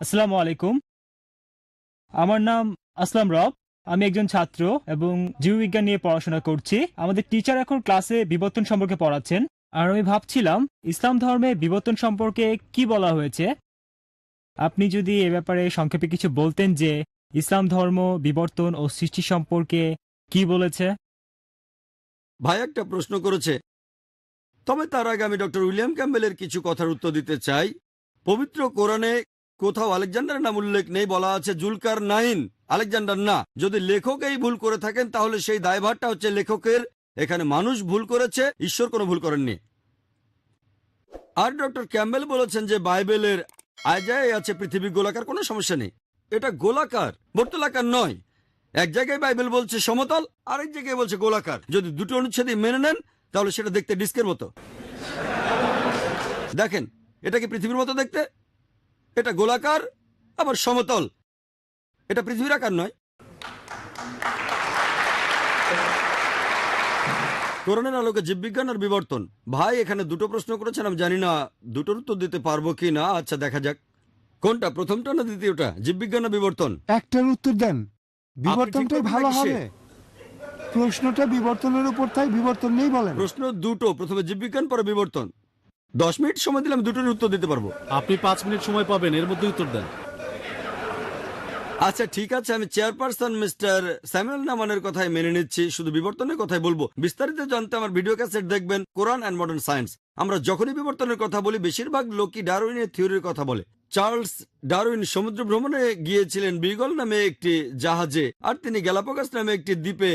আসসালামু আলাইকুম। আমার নাম আসলাম রব। আমি একজন ছাত্র এবং জীববিজ্ঞান নিয়ে পড়াশোনা করছি। আমাদের টিচার এখন ক্লাসে বিবর্তন সম্পর্কে পড়াচ্ছেন। আর আমি ভাবছিলাম, ইসলাম ধর্মে বিবর্তন সম্পর্কে কি বলা হয়েছে? আপনি যদি এ ব্যাপারে সংক্ষেপে কিছু বলতেন যে, ইসলাম ধর্ম, বিবর্তন ও সৃষ্টি সম্পর্কে কি বলেছে? ভাই একটা প্রশ্ন করেছে। তবে তার আগে আমি ডক্টর উইলিয়াম ক্যাম্বেলের কিছু কথার উত্তর দিতে চাই। পবিত্র কোরআনে কোথাও আলেকজান্ডার নাম উল্লেখ নেই, বলা আছে জুলকার নাইন। আলেকজান্ডার না। যদি লেখক এই ভুল করে থাকেন, তাহলে সেই দায়ভারটা হচ্ছে লেখকের। এখানে মানুষ ভুল করেছে, ঈশ্বর কোনো ভুল করেননি। আর ডক্টর ক্যাম্বেল বলেছেন যে বাইবেলের আয়জায় আছে পৃথিবী গোলাকার, কোনো সমস্যা নেই। এটা গোলাকার বর্তুলাকার নয়। এক জায়গায় বাইবেল বলছে সমতল, আরেক জায়গায় বলছে গোলাকার। যদি দুটো অনুচ্ছেদই মেনে নেন, তাহলে সেটা দেখতে ডিস্কের মতো। দেখেন, এটা কি পৃথিবীর মতো দেখতে? এটা গোলাকার আবার সমতল। এটা পৃথিবীর আকার নয়। করোনার আলোকে জীববিজ্ঞান আর বিবর্তন। ভাই এখানে দুটো প্রশ্ন করেছেন আমি জানি না দুটোর উত্তর দিতে পারব কি না। আচ্ছা দেখা যাক। কোনটা প্রথমটা না দ্বিতীয়টা? জীববিজ্ঞান না বিবর্তন? একটার উত্তর দেন। বিবর্তনটাই ভালো হবে। প্রশ্নটা বিবর্তনের উপর তাই বিবর্তন নেই বলেন। প্রশ্ন দুটো প্রথমে জীববিজ্ঞান পরে বিবর্তন। দশ মিনিট সময় দিলে আমি দুটোর উত্তর দিতে পারব। আপনি পাঁচ মিনিট সময় পাবেন এর মধ্যে উত্তর দেন। আচ্ছা ঠিক আছে আমি চেয়ারপারসন মিস্টার স্যামুয়েল নামানের কথাই মেনে নিচ্ছি শুধু বিবর্তনের কথাই বলব। বিস্তারিত জানতে আমার ভিডিও ক্যাসেট দেখবেন কোরআন অ্যান্ড মডার্ন সায়েন্স আমরা যখনই বিবর্তনের কথা বলি বেশিরভাগ লোকই ডারউইনের থিওরির কথা বলে। চার্লস ডারউইন সমুদ্র ভ্রমণে গিয়েছিলেন বিগল নামে একটি জাহাজে আর তিনি গ্যালাপাগাস নামে একটি দ্বীপে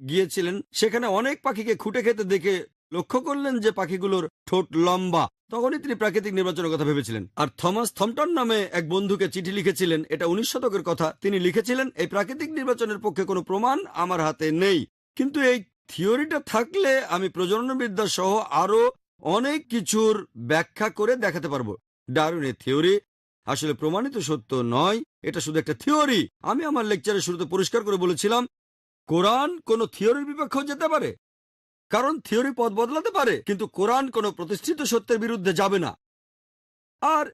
গিয়েছিলেন। সেখানে অনেক পাখিকে খুঁটে খেতে দেখে লক্ষ্য করলেন যে পাখিগুলোর ঠোঁট লম্বা। তখনই তিনি প্রাকৃতিক নির্বাচনের কথা ভেবেছিলেন। আর থমাস থমটন নামে এক বন্ধুকে চিঠি লিখেছিলেন। এটা উনিশ শতকের কথা। তিনি লিখেছিলেন, এই প্রাকৃতিক নির্বাচনের পক্ষে কোনো প্রমাণ আমার হাতে নেই। কিন্তু এই থিওরিটা থাকলে আমি প্রজননবিদ্যা সহ আরও অনেক কিছুর ব্যাখ্যা করে দেখাতে পারব। ডারুনের থিওরি আসলে প্রমাণিত সত্য নয়। এটা শুধু একটা থিওরি। আমি আমার লেকচারের শুরুতে পরিষ্কার করে বলেছিলাম, কোরআন কোনো থিওরির বিপক্ষেও যেতে পারে। কারণ থিওরি পথ বদলাতে পারে, কিন্তু কোরআন কোনো প্রতিষ্ঠিত সত্যের বিরুদ্ধে যাবে না। আর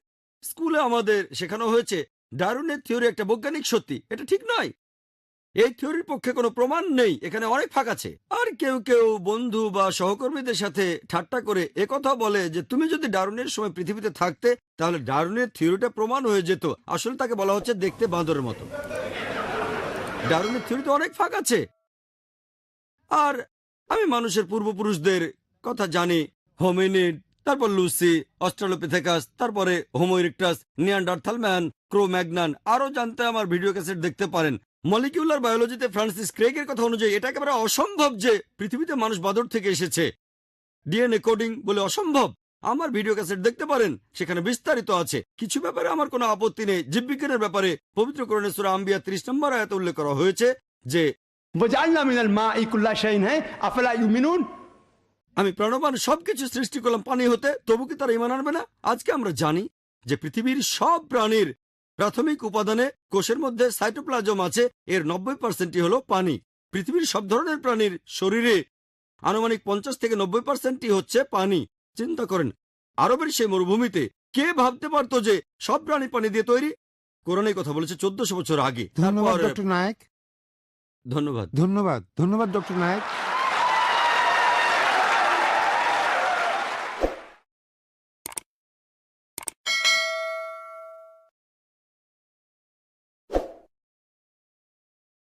স্কুলে আমাদের শেখানো হয়েছে, ডারুনের থিওরি একটা বৈজ্ঞানিক সত্যি, এটা ঠিক নয়। এই থিওরির পক্ষে কোনো প্রমাণ নেই, এখানে অনেক ফাঁক আছে। আর কেউ কেউ বন্ধু বা সহকর্মীদের সাথে ঠাট্টা করে একথা বলে যে, তুমি যদি ডারুনের সময় পৃথিবীতে থাকতে, তাহলে ডারুনের থিওরিটা প্রমাণ হয়ে যেত। আসলে তাকে বলা হচ্ছে দেখতে বাঁদরের মতো। ডারুনের থিওরিতে অনেক ফাঁক আছে। আর আমি মানুষের পূর্বপুরুষদের কথা জানি, হোমিনিড, তারপর লুসি, অস্ট্রালোপিথেকাস, তারপরে হোমোইরিকটাস, নিয়ান্ডারথাল ম্যান, ক্রোম্যাগনান, আরও জানতে আমার ভিডিও ক্যাসেট দেখতে পারেন। মলিকিউলার বায়োলজিতে ফ্রান্সিস ক্রেগের কথা অনুযায়ী এটা একেবারে অসম্ভব যে পৃথিবীতে মানুষ বাদর থেকে এসেছে। ডিএনএ কোডিং বলে অসম্ভব। আমার ভিডিও ক্যাসেট দেখতে পারেন, সেখানে বিস্তারিত আছে। কিছু ব্যাপারে আমার কোনো আপত্তি নেই। জীববিজ্ঞানের ব্যাপারে পবিত্র করণে আম্বিয়া ত্রিশ নম্বর আয়াতে উল্লেখ করা হয়েছে যে আমি প্রাণবান সবকিছু সৃষ্টি করলাম পানি হতে তবু কি তারা ইমান আনবে না? আজকে আমরা জানি যে পৃথিবীর সব প্রাণীর প্রাথমিক উপাদানে কোষের মধ্যে সাইটোপ্লাজম আছে এর নব্বই পার্সেন্টই হল পানি। পৃথিবীর সব ধরনের প্রাণীর শরীরে আনুমানিক পঞ্চাশ থেকে নব্বই পার্সেন্টই হচ্ছে পানি। চিন্তা করেন আরবের সেই মরুভূমিতে কে ভাবতে পারত যে সব প্রাণী পানি দিয়ে তৈরি? কোরআনে কথা বলেছে চোদ্দশো বছর আগে। ধন্যবাদ নায়ক। ধন্যবাদ। ধন্যবাদ। ধন্যবাদ ডক্টর নায়ক।